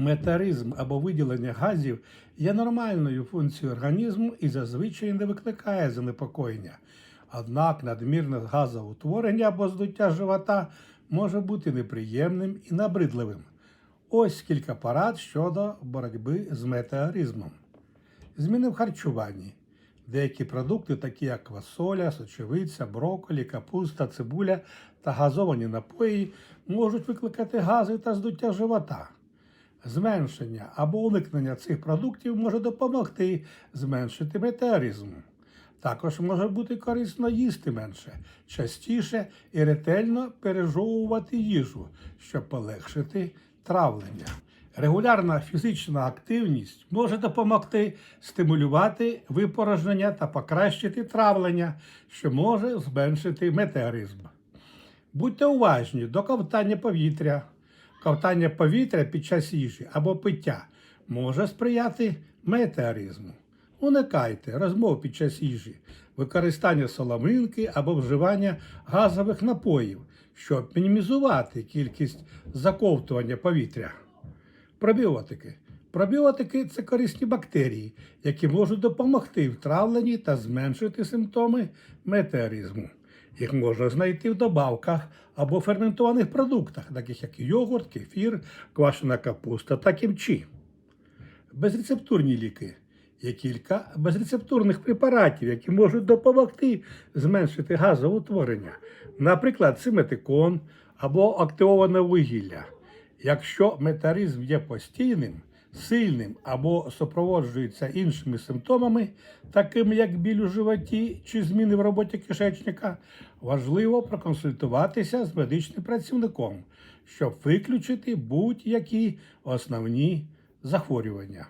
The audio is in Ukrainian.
Метеоризм або виділення газів є нормальною функцією організму і зазвичай не викликає занепокоєння. Однак надмірне газоутворення або здуття живота може бути неприємним і набридливим. Ось кілька порад щодо боротьби з метеоризмом. Зміни в харчуванні. Деякі продукти, такі як квасоля, сочевиця, брокколі, капуста, цибуля та газовані напої, можуть викликати гази та здуття живота. Зменшення або уникнення цих продуктів може допомогти зменшити метеоризм. Також може бути корисно їсти менше, частіше і ретельно пережовувати їжу, щоб полегшити травлення. Регулярна фізична активність може допомогти стимулювати випорожнення та покращити травлення, що може зменшити метеоризм. Будьте уважні до ковтання повітря. Ковтання повітря під час їжі або пиття може сприяти метеоризму. Уникайте розмов під час їжі, використання соломинки або вживання газових напоїв, щоб мінімізувати кількість заковтування повітря. Пробіотики. Пробіотики це корисні бактерії, які можуть допомогти в травленні та зменшити симптоми метеоризму. Їх можна знайти в добавках або ферментованих продуктах, таких як йогурт, кефір, квашена капуста та кімчі. Безрецептурні ліки. Є кілька безрецептурних препаратів, які можуть допомогти зменшити газоутворення, наприклад, симетикон або активоване вугілля. Якщо метеоризм є постійним, сильним або супроводжується іншими симптомами, такими як біль у животі чи зміни в роботі кишечника, важливо проконсультуватися з медичним працівником, щоб виключити будь-які основні захворювання.